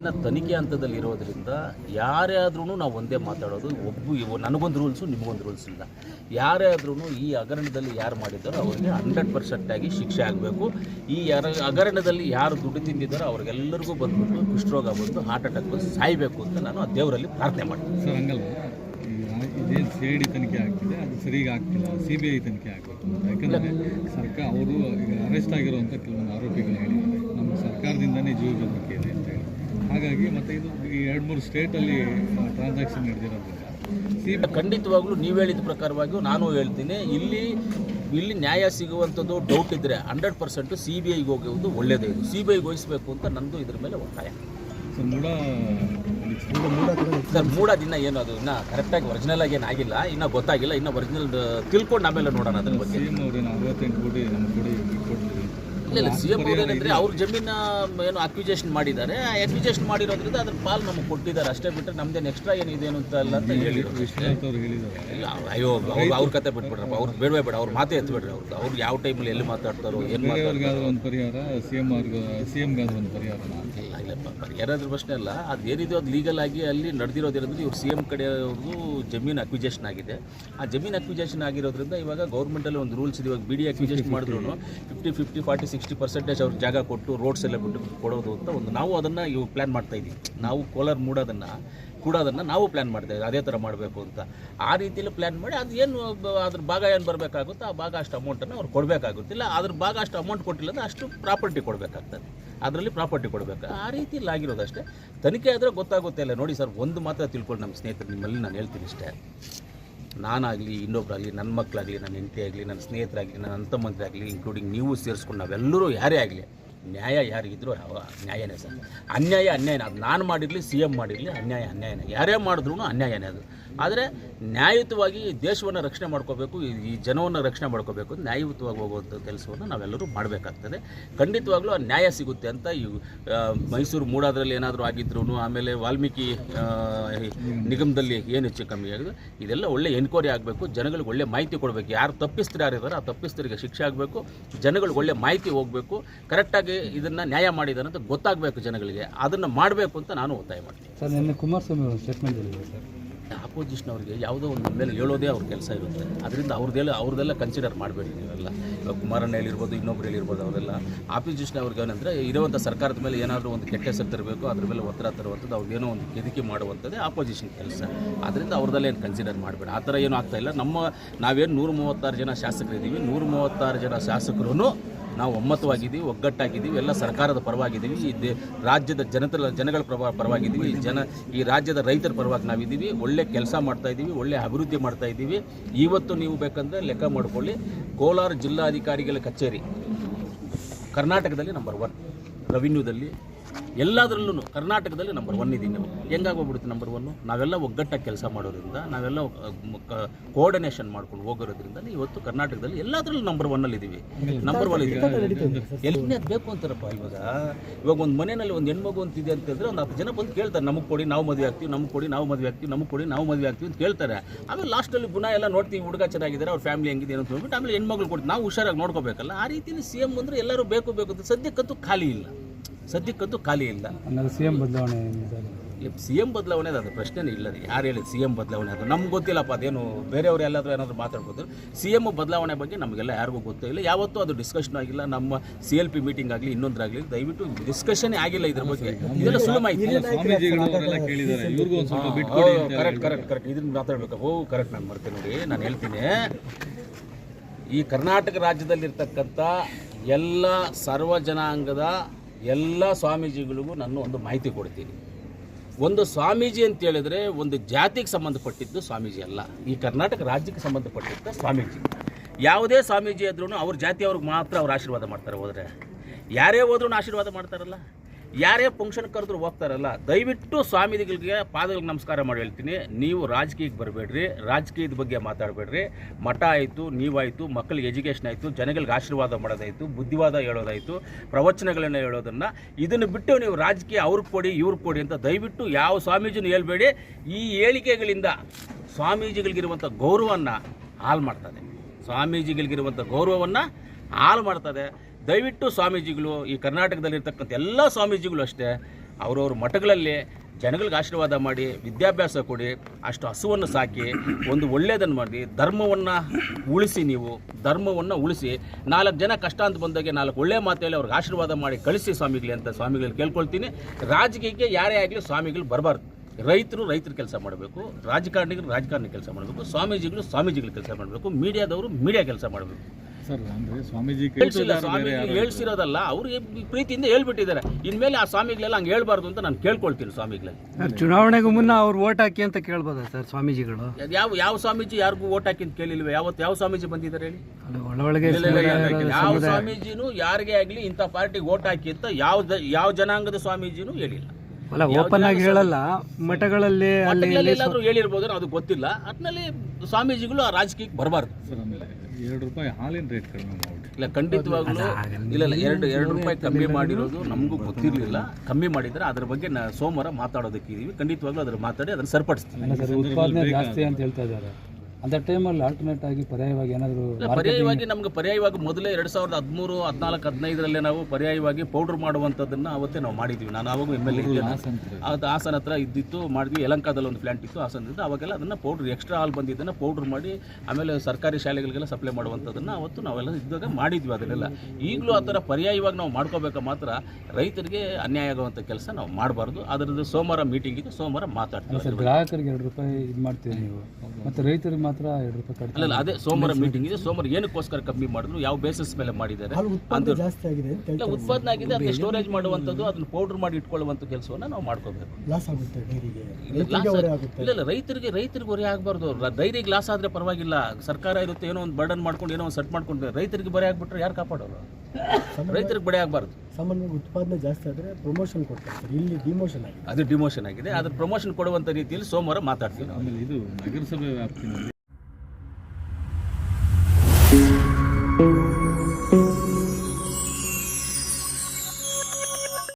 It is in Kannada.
ಇನ್ನು ತನಿಖೆ ಹಂತದಲ್ಲಿ ಇರೋದ್ರಿಂದ ಯಾರೇ ಆದ್ರೂ ನಾವು ಒಂದೇ ಮಾತಾಡೋದು ಒಬ್ಬ ಇವ- ನನಗೊಂದು ರೂಲ್ಸು ನಿಮಗೊಂದು ರೂಲ್ಸ್ ಇಲ್ಲ. ಯಾರೇ ಆದ್ರೂ ಈ ಹಗರಣದಲ್ಲಿ ಯಾರು ಮಾಡಿದ್ದಾರೋ ಅವರಿಗೆ ಹಂಡ್ರೆಡ್ ಪರ್ಸೆಂಟ್ ಆಗಿ ಶಿಕ್ಷೆ ಆಗಬೇಕು. ಈ ಯಾರ ಹಗರಣದಲ್ಲಿ ಯಾರು ದುಡ್ಡು ತಿಂದಿದ್ದಾರೋ ಅವ್ರಿಗೆಲ್ಲರಿಗೂ ಬಂದ್ಬಿಟ್ಟು ಕುಷ್ಠರೋಗ ಬಂದು ಹಾರ್ಟ್ ಅಟ್ಯಾಕ್ ಬಂದು ಸಾಯಬೇಕು ಅಂತ ನಾನು ಆ ದೇವರಲ್ಲಿ ಪ್ರಾರ್ಥನೆ ಮಾಡ್ತೀನಿ. ಸರ್ ಹಂಗಲ್ಲ. ಇದೇನು ಸಿ ಡಿ ತನಿಖೆ ಆಗ್ತಿದೆ ಅದು ಸರಿಯಾಗಿ ಆಗ್ತಿಲ್ಲ ಸಿ ಬಿ ಐ ತನಿಖೆ ಆಗಬೇಕು ಅಂತ. ಯಾಕಂದರೆ ಸರ್ಕಾರ ಅವರು ಈಗ ಅರೆಸ್ಟ್ ಆಗಿರುವಂಥ ಕೆಲವೊಂದು ಆರೋಪಿಗಳು ಹೇಳಿದ್ದಾರೆ. ನಮ್ಮ ಸರ್ಕಾರದಿಂದನೇ ಜೀವ ಬೆದರಿಕೆ ಅಂತ ಹೇಳಿ. ಹಾಗಾಗಿ ಮತ್ತು ಇದು ಈ ಎರಡು ಮೂರು ಸ್ಟೇಟಲ್ಲಿ ಟ್ರಾನ್ಸಾಕ್ಷನ್ ನಡೆದಿರೋದ್ರಿಂದ. ಖಂಡಿತವಾಗ್ಲೂ ನೀವು ಹೇಳಿದ ಪ್ರಕಾರವಾಗಿಯೂ ನಾನು ಹೇಳ್ತೀನಿ ಇಲ್ಲಿ ಇಲ್ಲಿ ನ್ಯಾಯ ಸಿಗುವಂಥದ್ದು ಡೌಟ್ ಇದ್ದರೆ ಹಂಡ್ರೆಡ್ ಪರ್ಸೆಂಟು ಸಿ ಬಿ ಐಗೆ ಹೋಗುವುದು ಒಳ್ಳೆಯದೇ ಇದು. ಸಿ ಬಿ ಐಗೆ ವಹಿಸಬೇಕು ಅಂತ ನಂದು ಇದ್ರ ಮೇಲೆ ಒತ್ತಾಯ. ಸರ್ ಮೂಡ ಸರ್ ಮೂಡ ದಿನ ಏನು ಅದು? ಇನ್ನೂ ಕರೆಕ್ಟಾಗಿ ಒರಿಜಿನಲ್ ಆಗಿ ಏನು ಆಗಿಲ್ಲ ಇನ್ನೂ ಗೊತ್ತಾಗಿಲ್ಲ ಇನ್ನೂ ಒರಿಜಿನಲ್ ತಿಳ್ಕೊಂಡು ಆಮೇಲೆ ನೋಡೋಣ ಅದ್ರ ಬಗ್ಗೆ. ಇಲ್ಲ ಇಲ್ಲ ಸಿ ಎಂ ಏನಂದರೆ ಅವ್ರ ಜಮೀನ ಏನು ಅಕ್ವಿಜೇಷನ್ ಮಾಡಿದ್ದಾರೆ. ಅಕ್ವಿಜೇಷನ್ ಮಾಡಿರೋದ್ರಿಂದ ಅದ್ರ ಪಾಲ್ ನಮಗೆ ಕೊಟ್ಟಿದ್ದಾರೆ. ಅಷ್ಟೇ ಬಿಟ್ಟರೆ ನಮ್ದೇನು ಎಕ್ಸ್ಟ್ರಾ ಏನಿದೇನು ಅಂತ ಅಲ್ಲ ಅಂತ ಹೇಳಿ ಅವರು ಇಲ್ಲ ಅಯ್ಯೋ ಅವ್ರು ಅವ್ರ ಕತೆ ಬಿಟ್ಬಿಡ್ರಪ್ಪ. ಅವ್ರು ಬೇಡವೇ ಬೇಡ ಅವ್ರ ಮಾತೇ ಎತ್ಬಿಡ್ರಿ ಅವ್ರು ಅವ್ರು ಯಾವ ಟೈಮಲ್ಲಿ ಎಲ್ಲಿ ಮಾತಾಡ್ತಾರೋ ಏನು ಮಾತಾಡ್ತಾರೋ. ಒಂದು ಪರಿಹಾರ ಸಿ ಎಂ ಅವ್ರಿಗೆ ಸಿ ಎಮ್ಗಾದ್ರೂ ಒಂದು ಪರಿಹಾರನ ಅಂತ. ಇಲ್ಲ ಇಲ್ಲಪ್ಪ ಪರಿಹಾರದ ಪ್ರಶ್ನೆ ಅಲ್ಲ. ಅದು ಏನಿದೆ ಅದು ಲೀಗಲ್ ಆಗಿ ಅಲ್ಲಿ ನಡೆದಿರೋದಿರೋದ್ರಿಂದ ಇವ್ರು ಸಿ ಕಡೆ ಕಡೆಯವ್ರದ್ದು ಜಮೀನು ಅಕ್ವಿಜೇಷನ್ ಆಗಿದೆ. ಆ ಜಮೀನು ಅಕ್ವಿಜೇಷನ್ ಆಗಿರೋದ್ರಿಂದ ಇವಾಗ ಗೌರ್ಮೆಂಟಲ್ಲಿ ಒಂದು ರೂಲ್ಸ್ ಇದೆ. ಇವಾಗ ಬಿ ಡಿ ಅಕ್ವಿಜೇಷನ್ ಮಾಡಿದ್ರು fifty fifty forty sixty percentage ಅವ್ರಿಗೆ ಜಾಗ ಕೊಟ್ಟು ರೋಡ್ಸ್ ಎಲ್ಲ ಬಿಟ್ಟು ಕೊಡೋದು ಅಂತ ಒಂದು ನಾವು ಅದನ್ನು ಇವಾಗ ಪ್ಲ್ಯಾನ್ ಮಾಡ್ತಾ ಇದ್ದೀವಿ ನಾವು ಕೋಲಾರ ಮೂಡೋದನ್ನು, ಕೂಡೋದನ್ನು ನಾವು ಪ್ಲ್ಯಾನ್ ಮಾಡ್ತಾ ಇದ್ದೀವಿ ಅದೇ ಥರ ಮಾಡಬೇಕು ಅಂತ. ಆ ರೀತಿಯಲ್ಲಿ ಪ್ಲ್ಯಾನ್ ಮಾಡಿ ಅದು ಏನು ಅದ್ರ ಭಾಗ ಏನು ಬರಬೇಕಾಗುತ್ತೋ, ಆ ಭಾಗ ಅಷ್ಟು ಅಮೌಂಟನ್ನು ಅವ್ರು ಕೊಡಬೇಕಾಗುತ್ತಿಲ್ಲ ಅದ್ರ ಭಾಗ ಅಷ್ಟು ಅಮೌಂಟ್ ಕೊಟ್ಟಿಲ್ಲ ಅಂದರೆ ಅಷ್ಟು ಪ್ರಾಪರ್ಟಿ ಕೊಡಬೇಕಾಗ್ತದೆ. ಅದರಲ್ಲಿ ಪ್ರಾಪರ್ಟಿ ಕೊಡಬೇಕು. ಆ ರೀತಿಯಲ್ಲಿ ಆಗಿರೋದಷ್ಟೇ. ತನಿಖೆ ಆದರೆ ಗೊತ್ತಾಗುತ್ತೆ ಅಲ್ಲ. ನೋಡಿ ಸರ್, ಒಂದು ಮಾತ್ರ ತಿಳ್ಕೊಳ್ಳಿ ನಮ್ಮ ಸ್ನೇಹಿತರು, ನಿಮ್ಮಲ್ಲಿ ನಾನು ಹೇಳ್ತೀನಿ ಇಷ್ಟೇ. ನಾನಾಗಲಿ ಇನ್ನೊಬ್ಬರಾಗಲಿ ನನ್ನ ಮಕ್ಕಳಾಗಲಿ ನನ್ನ ಹೆಂಡತಿ ಆಗಲಿ ನನ್ನ ಸ್ನೇಹಿತರಾಗಲಿ ನನ್ನ ಅಂತಮ್ಮಂದಿರಾಗಲಿ ಇನ್ಕ್ಲೂಡಿಂಗ್ ನೀವು ಸೇರಿಸ್ಕೊಂಡು ನಾವೆಲ್ಲರೂ ಯಾರೇ ಆಗಲಿ ನ್ಯಾಯ ಯಾರಿಗಿದ್ರೂ ನ್ಯಾಯನೇ ಸರ್. ಅನ್ಯಾಯ ಅನ್ಯಾಯನ. ಅದು ನಾನು ಮಾಡಿರಲಿ, ಸಿ ಎಂ ಮಾಡಿರಲಿ, ಅನ್ಯಾಯ ಅನ್ಯಾಯನೇ. ಯಾರೇ ಮಾಡಿದ್ರು ಅನ್ಯಾಯನೇ ಅದು. ಆದರೆ ನ್ಯಾಯಯುತವಾಗಿ ದೇಶವನ್ನು ರಕ್ಷಣೆ ಮಾಡ್ಕೋಬೇಕು, ಈ- ಈ ಜನವನ್ನು ರಕ್ಷಣೆ ಮಾಡ್ಕೋಬೇಕು ನ್ಯಾಯಯುತವಾಗಿ ಹೋಗುವಂಥ ಕೆಲಸವನ್ನು ನಾವೆಲ್ಲರೂ ಮಾಡಬೇಕಾಗ್ತದೆ. ಖಂಡಿತವಾಗ್ಲೂ ಆ ನ್ಯಾಯ ಸಿಗುತ್ತೆ ಅಂತ ಈ ಮೈಸೂರು ಮೂಡಾದ್ರಲ್ಲಿ ಏನಾದರೂ ಆಗಿದ್ರು ಆಮೇಲೆ ವಾಲ್ಮೀಕಿ ನಿಗಮದಲ್ಲಿ ಏನು ಹೆಚ್ಚು ಕಮ್ಮಿ ಆಗಿದೆ, ಇದೆಲ್ಲ ಒಳ್ಳೆ ಎನ್ಕ್ವೈರಿ ಆಗಬೇಕು, ಜನಗಳಿಗೆ ಒಳ್ಳೆ ಮಾಹಿತಿ ಕೊಡಬೇಕು. ಯಾರು ತಪ್ಪಿಸ್ತಾರೆ ಯಾರಿದ್ದಾರೆ ಆ ತಪ್ಪಿಸ್ತರಿಗೆ ಶಿಕ್ಷೆ ಆಗಬೇಕು, ಜನಗಳಿಗೆ ಒಳ್ಳೆ ಮಾಹಿತಿ ಹೋಗಬೇಕು. ಕರೆಕ್ಟಾಗಿ ಇದನ್ನು ನ್ಯಾಯ ಮಾಡಿದ್ದಾರೆ ಅಂತ ಗೊತ್ತಾಗಬೇಕು ಜನಗಳಿಗೆ. ಅದನ್ನು ಮಾಡಬೇಕು ಅಂತ ನಾನು ಒತ್ತಾಯ ಮಾಡ್ತೀನಿ. ಸರ್ ನಿನ್ನೆ ಕುಮಾರಸ್ವಾಮಿ ಅವರು ಸ್ಟೇಟ್ಮೆಂಟ್ ಹೇಳಿದ್ದಾರೆ ಸರ್? ಅಪೋಸಿಷನ್ ಅವರಿಗೆ ಯಾವುದೋ ಒಂದು ಮೇಲೆ ಹೇಳೋದೇ ಅವ್ರ ಕೆಲಸ ಇರುತ್ತೆ. ಅದರಿಂದ ಅವ್ರದ್ದೆಲ್ಲ ಅವ್ರದ್ದೆಲ್ಲ ಕನ್ಸಿಡರ್ ಮಾಡಬೇಡಿ ನೀವೆಲ್ಲ. ಇವಾಗ ಕುಮಾರಣ್ಣ ಹೇಳಿರ್ಬೋದು ಇನ್ನೊಬ್ರು ಹೇಳಿರ್ಬೋದು ಅವರೆಲ್ಲ. ಆಪೋಸಿಷನ್ ಅವ್ರಿಗೆ ಏನಂದರೆ ಇರುವಂಥ ಸರ್ಕಾರದ ಮೇಲೆ ಏನಾದರೂ ಒಂದು ಕೆಟ್ಟ ಹೆಸರು ತರಬೇಕು ಅದ್ರ ಮೇಲೆ ಒತ್ತಡ ತರುವಂಥದ್ದು ಅವ್ರಿಗೇನೋ ಒಂದು ಕೆದಿಕೆ ಮಾಡುವಂಥದ್ದೇ ಆಪೋಸಿಷನ್ ಕೆಲಸ. ಅದರಿಂದ ಅವ್ರದ್ದೆಲ್ಲ ಏನು ಕನ್ಸಿಡರ್ ಮಾಡಬೇಡ. ಆ ಥರ ಏನೂ ಆಗ್ತಾಯಿಲ್ಲ ಇಲ್ಲ. ನಮ್ಮ ನಾವೇನು ನೂರ ಮೂವತ್ತಾರು ಜನ ಶಾಸಕರಿದ್ದೀವಿ. ನೂರು ಮೂವತ್ತಾರು ಜನ ಶಾಸಕರು ನಾವು ಒಮ್ಮತವಾಗಿದ್ದೀವಿ, ಒಗ್ಗಟ್ಟಾಗಿದ್ದೀವಿ, ಎಲ್ಲ ಸರ್ಕಾರದ ಪರವಾಗಿದ್ದೀವಿ, ಈ ರಾಜ್ಯದ ಜನತರ ಜನಗಳ ಪರವ ಪರವಾಗಿದ್ದೀವಿ, ಈ ಜನ ಈ ರಾಜ್ಯದ ರೈತರ ಪರವಾಗಿ ನಾವಿದ್ದೀವಿ, ಒಳ್ಳೆ ಕೆಲಸ ಮಾಡ್ತಾ ಇದ್ದೀವಿ, ಒಳ್ಳೆ ಅಭಿವೃದ್ಧಿ ಮಾಡ್ತಾ ಇದ್ದೀವಿ. ಇವತ್ತು ನೀವು ಬೇಕಂದರೆ ಲೆಕ್ಕ ಮಾಡ್ಕೊಳ್ಳಿ, ಕೋಲಾರ ಜಿಲ್ಲಾಧಿಕಾರಿಗಳ ಕಚೇರಿ, ಕರ್ನಾಟಕದಲ್ಲಿ ನಂಬರ್ ಒನ್ ರೆವಿನ್ಯೂದಲ್ಲಿ ಎಲ್ಲದರಲ್ಲೂ ಕರ್ನಾಟಕದಲ್ಲಿ ನಂಬರ್ ಒನ್ ಇದ್ದೀವಿ ನಾವು ಹೆಂಗಾಗೋಗ್ಬಿಡುತ್ತೆ ನಂಬರ್ ಒನ್ನು ನಾವೆಲ್ಲ ಒಗ್ಗಟ್ಟಾಗಿ ಕೆಲಸ ಮಾಡೋದ್ರಿಂದ, ನಾವೆಲ್ಲ ಕೋಆರ್ಡಿನೇಷನ್ ಮಾಡ್ಕೊಂಡು ಹೋಗೋದ್ರಿಂದ ಇವತ್ತು ಕರ್ನಾಟಕದಲ್ಲಿ ಎಲ್ಲದರಲ್ಲೂ ನಂಬರ್ ಒನ್ನಲ್ಲಿ ಇದ್ದೀವಿ ನಂಬರ್ ಒನ್ ಇದ್ದೀವಿ. ಎಲ್ಲಿ ಬೇಕು ಅಂತಾರಪ್ಪ ಇವಾಗ? ಇವಾಗ ಒಂದು ಮನೆಯಲ್ಲಿ ಒಂದು ಹೆಣ್ಮಗು ಅಂತಿದೆ ಅಂತಂದ್ರೆ ಒಂದು ಹತ್ತು ಜನ ಬಂದು ಕೇಳ್ತಾರೆ, ನಮಗೆ ಕೊಡಿ, ನಾವು ಮದುವೆ ಆಗ್ತೀವಿ, ನಮಗೆ ಕೊಡಿ, ನಾವು ಮದುವೆ ಆಗ್ತೀವಿ, ನಮಗೆ ಕೊಡಿ, ನಾವು ಮದುವೆ ಆಗ್ತೀವಿ ಅಂತ ಕೇಳ್ತಾರೆ. ಆಮೇಲೆ ಲಾಸ್ಟಲ್ಲಿ ಗುಣ ಎಲ್ಲ ನೋಡ್ತೀವಿ, ಹುಡುಗ ಚೆನ್ನಾಗಿದ್ದಾರೆ, ಅವ್ರ ಫ್ಯಾಮಿಲಿ ಹೆಂಗಿದೆ ಅಂತ ಹೇಳ್ಬಿಟ್ಟು ಆಮೇಲೆ ಹೆಣ್ಮಗಳು ಕೊಡ್ತೀವಿ. ನಾವು ಹುಷಾರಾಗಿ ನೋಡ್ಕೋಬೇಕಲ್ಲ. ಆ ರೀತಿಯಲ್ಲಿ ಸಿ ಎಂ ಅಂದರೆ ಎಲ್ಲರೂ ಬೇಕು ಬೇಕು ಅಂತ ಸದ್ಯಕ್ಕಂತೂ ಖಾಲಿ ಇಲ್ಲ. ಸದ್ಯಕ್ಕಂತೂ ಖಾಲಿ ಇಲ್ಲ. ಸಿ ಎಂ ಬದಲಾವಣೆ ಸಿ ಎಂ ಬದಲಾವಣೆ ಅದು ಪ್ರಶ್ನೆನೇ ಇಲ್ಲ ರೀ ಯಾರು ಹೇಳಿದ್ರು ಸಿ ಎಂ ಬದಲಾವಣೆ ಅದು? ನಮ್ಗೆ ಗೊತ್ತಿಲ್ಲಪ್ಪ ಅದೇನು ಬೇರೆಯವ್ರು ಎಲ್ಲಾದರೂ ಏನಾದರೂ ಮಾತಾಡ್ಬೋದು. ಸಿ ಎಂ ಬದಲಾವಣೆ ಬಗ್ಗೆ ನಮಗೆಲ್ಲ ಯಾರಿಗೂ ಗೊತ್ತಿಲ್ಲ ಯಾವತ್ತೂ ಅದು ಡಿಸ್ಕಷನ್ ಆಗಿಲ್ಲ. ನಮ್ಮ ಸಿ ಎಲ್ ಪಿ ಮೀಟಿಂಗ್ ಆಗಲಿ ಇನ್ನೊಂದಾಗಲಿ ದಯವಿಟ್ಟು ಡಿಸ್ಕಷನ್ ಆಗಿಲ್ಲ ಇದ್ರ ಬಗ್ಗೆ. ಇದೆಲ್ಲ ಸುಲಭ ಕರೆಕ್ಟ್ ಕರೆಕ್ಟ್ ಕರೆಕ್ಟ್ ಇದನ್ನ ಮಾತಾಡ್ಬೇಕು. ಓ ಕರೆಕ್ಟ್ ನಾನು ಮಾಡ್ತೇನೆ ನೋಡಿ. ನಾನು ಹೇಳ್ತೀನಿ. ಈ ಕರ್ನಾಟಕ ರಾಜ್ಯದಲ್ಲಿರ್ತಕ್ಕಂಥ ಎಲ್ಲ ಸರ್ವ ಜನಾಂಗದ ಎಲ್ಲ ಸ್ವಾಮೀಜಿಗಳಿಗೂ ನಾನು ಒಂದು ಮಾಹಿತಿ ಕೊಡ್ತೀನಿ. ಒಂದು ಸ್ವಾಮೀಜಿ ಅಂತ ಹೇಳಿದ್ರೆ ಒಂದು ಜಾತಿಗೆ ಸಂಬಂಧಪಟ್ಟಿದ್ದು ಸ್ವಾಮೀಜಿ ಅಲ್ಲ. ಈ ಕರ್ನಾಟಕ ರಾಜ್ಯಕ್ಕೆ ಸಂಬಂಧಪಟ್ಟಿದ್ದ ಸ್ವಾಮೀಜಿ. ಯಾವುದೇ ಸ್ವಾಮೀಜಿ ಆದ್ರೂ ಅವ್ರ ಜಾತಿಯವ್ರಿಗೆ ಮಾತ್ರ ಅವ್ರು ಆಶೀರ್ವಾದ ಮಾಡ್ತಾರೆ ಹೋದರೆ. ಯಾರೇ ಹೋದ್ರೂ ಆಶೀರ್ವಾದ ಮಾಡ್ತಾರಲ್ಲ? ಯಾರೇ ಫಂಕ್ಷನ್ ಕರೆದ್ರು ಹೋಗ್ತಾರಲ್ಲ, ದಯವಿಟ್ಟು ಸ್ವಾಮೀಜಿಗಳಿಗೆ ಪಾದಗಳಿಗೆ ನಮಸ್ಕಾರ ಮಾಡಿ ಹೇಳ್ತೀನಿ. ನೀವು ರಾಜಕೀಯಕ್ಕೆ ಬರಬೇಡ್ರಿ, ರಾಜಕೀಯದ ಬಗ್ಗೆ ಮಾತಾಡಬೇಡ್ರಿ. ಮಠ ಆಯಿತು, ನೀವಾಯಿತು, ಮಕ್ಕಳಿಗೆ ಎಜುಕೇಷನ್ ಆಯಿತು, ಜನಗಳಿಗೆ ಆಶೀರ್ವಾದ ಮಾಡೋದಾಯಿತು, ಬುದ್ಧಿವಾದ ಹೇಳೋದಾಯಿತು, ಪ್ರವಚನಗಳನ್ನು ಹೇಳೋದನ್ನು, ಇದನ್ನು ಬಿಟ್ಟು ನೀವು ರಾಜಕೀಯ ಅವ್ರಿಗೆ ಕೊಡಿ, ಇವ್ರಿಗೆ ಕೊಡಿ ಅಂತ ದಯವಿಟ್ಟು ಯಾವ ಸ್ವಾಮೀಜಿನೂ ಹೇಳ್ಬೇಡಿ. ಈ ಹೇಳಿಕೆಗಳಿಂದ ಸ್ವಾಮೀಜಿಗಳಿಗಿರುವಂಥ ಗೌರವವನ್ನು ಹಾಳು ಮಾಡ್ತದೆ. ಸ್ವಾಮೀಜಿಗಳಿಗಿರುವಂಥ ಗೌರವವನ್ನು ಹಾಳು ಮಾಡ್ತದೆ. ದಯವಿಟ್ಟು ಸ್ವಾಮೀಜಿಗಳು, ಈ ಕರ್ನಾಟಕದಲ್ಲಿರ್ತಕ್ಕಂಥ ಎಲ್ಲ ಸ್ವಾಮೀಜಿಗಳು ಅಷ್ಟೇ, ಅವರವ್ರ ಮಠಗಳಲ್ಲಿ ಜನಗಳಿಗೆ ಆಶೀರ್ವಾದ ಮಾಡಿ, ವಿದ್ಯಾಭ್ಯಾಸ ಕೊಡಿ, ಅಷ್ಟು ಹಸುವನ್ನು ಸಾಕಿ, ಒಂದು ಒಳ್ಳೆಯದನ್ನು ಮಾಡಿ, ಧರ್ಮವನ್ನು ಉಳಿಸಿ ನೀವು, ಧರ್ಮವನ್ನು ಉಳಿಸಿ, ನಾಲ್ಕು ಜನ ಕಷ್ಟ ಅಂತ ಬಂದಾಗೆ ನಾಲ್ಕು ಒಳ್ಳೆಯ ಮಾತಲ್ಲಿ ಅವ್ರಿಗೆ ಆಶೀರ್ವಾದ ಮಾಡಿ ಕಳಿಸಿ ಸ್ವಾಮಿಗಳಿಗೆ ಅಂತ ಸ್ವಾಮಿಗಳಲ್ಲಿ ಕೇಳ್ಕೊಳ್ತೀನಿ. ರಾಜಕೀಯಕ್ಕೆ ಯಾರೇ ಆಗಲಿ ಸ್ವಾಮಿಗಳು ಬರಬಾರ್ದು. ರೈತರು ರೈತರ ಕೆಲಸ ಮಾಡಬೇಕು ರಾಜಕಾರಣಿಗಳು ರಾಜಕಾರಣಿ ಕೆಲಸ ಮಾಡಬೇಕು, ಸ್ವಾಮೀಜಿಗಳು ಸ್ವಾಮೀಜಿಗಳ ಕೆಲಸ ಮಾಡಬೇಕು, ಮೀಡಿಯಾದವರು ಮೀಡಿಯಾ ಕೆಲಸ ಮಾಡಬೇಕು. ಸರ್ ಅಂದ್ರೆ ಸ್ವಾಮೀಜಿ ಕೇಳ್ತಿದ್ದಾರೆ ಬೇರೆ ಸ್ವಾಮಿಗಳು ಯಾರು ಹೇಳ್ಸಿರೋದಲ್ಲ ಅವ್ರಿಗೆ ಪ್ರೀತಿಯಿಂದ ಹೇಳ್ಬಿಟ್ಟಿದ್ದಾರೆ. ಇನ್ಮೇಲೆ ಆ ಸ್ವಾಮಿಗಳೆಲ್ಲ ಹಂಗೆ ಹೇಳ್ಬಾರ್ದು ಅಂತ ನಾನು ಕೇಳ್ಕೊಳ್ತೀನಿ ಸ್ವಾಮಿಗಳಲ್ಲಿ. ಚುನಾವಣೆಗೂ ಮುನ್ನ ಅವ್ರು ಓಟ್ ಹಾಕಿ ಅಂತ ಕೇಳ್ಬೋದ ಸರ್ ಸ್ವಾಮೀಜಿಗಳು? ಅದ್ ಯಾವ ಯಾವ ಸ್ವಾಮೀಜಿ ಯಾರಿಗೂ ಓಟ್ ಹಾಕಿ ಅಂತ ಕೇಳಿಲ್ವೇ? ಯಾವತ್ತು ಯಾವ ಸ್ವಾಮೀಜಿ ಬಂದಿದ್ದಾರೆ ಹೇಳಿ? ಯಾವ ಸ್ವಾಮೀಜಿನೂ ಯಾರಿಗೆ ಆಗಲಿ ಇಂಥ ಪಾರ್ಟಿಗೆ ಓಟ್ ಹಾಕಿ ಅಂತ ಯಾವ ಯಾವ ಜನಾಂಗದ ಸ್ವಾಮೀಜಿನೂ ಹೇಳಿಲ್ಲ. ಅಲ್ಲ ಓಪನ್ ಆಗಿ ಹೇಳಲ್ಲ ಮಠಗಳಲ್ಲಿ ಅಲ್ಲಿ ಮಠಗಳಲ್ಲಿ ಎಲ್ಲಾದ್ರೂ ಹೇಳಿರ್ಬೋದು ಅದು ಗೊತ್ತಿಲ್ಲ. ಅದ್ನಲ್ಲಿ ಸ್ವಾಮೀಜಿಗಳು ಆ ರಾಜಕೀಯಕ್ಕೆ ಬರಬಾರ್ದು. ಸರ್ ಆಮೇಲೆ ಎರಡು ರೂಪಾಯಿ ಹಾಲಿನ ರೇಟ್ ಕಡಿಮೆ ಮಾಡಿ. ಇಲ್ಲ ಖಂಡಿತವಾಗ್ಲೂ ಇಲ್ಲ ಇಲ್ಲ ಎರಡು ಎರಡು ರೂಪಾಯಿ ಕಮ್ಮಿ ಮಾಡಿರೋದು ನಮಗೂ ಗೊತ್ತಿರಲಿಲ್ಲ. ಕಮ್ಮಿ ಮಾಡಿದ್ರೆ ಅದ್ರ ಬಗ್ಗೆ ನಾ ಸೋಮವಾರ ಮಾತಾಡೋದಕ್ಕೆ ಇದೀವಿ. ಖಂಡಿತವಾಗ್ಲೂ ಅದ್ರ ಮಾತಾಡಿ ಅದನ್ನ ಸರಿಪಡಿಸ್ತೀವಿ. ಉತ್ಪಾದನೆ ಜಾಸ್ತಿ ಅಂತ ಹೇಳ್ತಾ ಇದ್ದಾರೆ. ಅಂತ ಟೈಮಲ್ಲಿ ಆಲ್ಟರ್ನೇಟ್ ಆಗಿ ಪರ್ಯಾಯವಾಗಿ ಏನಾದರೂ ಪರ್ಯಾಯವಾಗಿ ನಮ್ಗೆ ಪರ್ಯಾಯವಾಗಿ ಮೊದಲೇ ಎರಡು ಸಾವಿರದ ಹದಿಮೂರು ಹದಿನಾಲ್ಕು ಹದಿನೈದರಲ್ಲೇ ನಾವು ಪರ್ಯಾಯವಾಗಿ ಪೌಡರ್ ಮಾಡುವಂಥದ್ದನ್ನು ಅವತ್ತೇ ನಾವು ಮಾಡಿದ್ವಿ. ನಾನು ಆವಾಗ ಎಂ ಎಲ್ ಎ ಅದು ಹಾಸನ ಹತ್ರ ಇದ್ದಿತ್ತು ಮಾಡಿದ್ವಿ. ಯಲಂಕಾದಲ್ಲಿ ಒಂದು ಪ್ಲಾಂಟ್ ಇತ್ತು ಹಾಸನದಿಂದ. ಅವಾಗೆಲ್ಲ ಅದನ್ನು ಪೌಡ್ರ್ ಎಕ್ಸ್ಟ್ರಾ ಹಾಲ್ ಬಂದಿದ್ದನ್ನು ಪೌಡ್ರ್ ಮಾಡಿ ಆಮೇಲೆ ಸರ್ಕಾರಿ ಶಾಲೆಗಳಿಗೆಲ್ಲ ಸಪ್ಲೈ ಮಾಡುವಂಥದ್ದನ್ನು ಅವತ್ತು ನಾವೆಲ್ಲ ಇದ್ದಾಗ ಮಾಡಿದ್ವಿ ಅದನ್ನೆಲ್ಲ. ಈಗಲೂ ಆ ಥರ ಪರ್ಯಾಯವಾಗಿ ನಾವು ಮಾಡ್ಕೋಬೇಕು ಮಾತ್ರ ರೈತರಿಗೆ ಅನ್ಯಾಯ ಆಗುವಂಥ ಕೆಲಸ ನಾವು ಮಾಡಬಾರ್ದು. ಅದರದ್ದು ಸೋಮವಾರ ಮೀಟಿಂಗ್ ಇದೆ ಸೋಮವಾರ ಮಾತಾಡ್ತೀವಿ. ಸರ್ ಗ್ರಾಹಕರಿಗೆ ಎರಡು ರೂಪಾಯಿ ಇದು ಮಾಡ್ತೀವಿ ನೀವು? ಮತ್ತು ರೈತರಿಗೆ ಮಾತ್ರ ಎರಡು ರೂಪಾಯಿ ಕಡಿಮೆ ಅಲ್ಲ ಅದೇ ಸೋಮವಾರ ಮೀಟಿಂಗ್ ಇದೆ. ಸೋಮವಾರ ಏನಕ್ಕೋಸ್ಕರ ಕಮ್ಮಿ ಮಾಡಿದ್ರು ಯಾವ ಬೇಸಿಸ್ ಮೇಲೆ ಮಾಡಿದ್ದಾರೆ ಅಂತ ಜಾಸ್ತಿ ಆಗಿದೆ ಅಂತ ಇಲ್ಲ ಉತ್ಪಾದನೆ ಆಗಿದೆ ಅದನ್ನ ಸ್ಟೋರೇಜ್ ಮಾಡುವಂಥದ್ದು ಅದನ್ನ ಪೌಡರ್ ಮಾಡಿ ಇಟ್ಕೊಳ್ಳುವಂಥ ಕೆಲಸವನ್ನ ನಾವು ಮಾಡ್ಕೋಬೇಕು. ಲಾಸ್ ಆಗುತ್ತೆ ಡೈರಿಗೆ. ಲಾಸ್ ಇಲ್ಲ ಇಲ್ಲ ರೈತರಿಗೆ ರೈತರಿಗೆ ಹೊರೆ ಆಗಬಾರ್ದು. ಡೈರಿಗೆ ಲಾಸ್ ಆದ್ರೆ ಪರವಾಗಿಲ್ಲ. ಸರ್ಕಾರ ಇರುತ್ತೆ ಏನೋ ಒಂದು ಬರ್ಡನ್ ಮಾಡ್ಕೊಂಡು ಏನೋ ಒಂದು ಸೆಟ್ ಮಾಡ್ಕೊಂಡು ರೈತರಿಗೆ ಬರೆ ಆಗ್ಬಿಟ್ರೆ ಯಾರು ಕಾಪಾಡೋರು? ರೈತರಿಗೆ ಬಡೆ ಆಗಬಾರ್ದು. ಸಾಮಾನ್ಯವಾಗಿ ಉತ್ಪಾದನೆ ಜಾಸ್ತಿ ಆದರೆ ಪ್ರಮೋಷನ್ ಕೊಡ್ತಾರೆ ಸರ್. ಇಲ್ಲಿ ಡಿಮೋಷನ್ ಆಗಿದೆ. ಅದು ಡಿಮೋಷನ್ ಆಗಿದೆ. ಅದ್ರ ಪ್ರಮೋಷನ್ ಕೊಡುವಂಥ ರೀತಿಯಲ್ಲಿ ಸೋಮವಾರ ಮಾತಾಡ್ತೀವಿ ನಾವು. ಆಮೇಲೆ ಇದು ನಗರಸಭೆ ವ್ಯಾಪ್ತಿನಲ್ಲಿ Música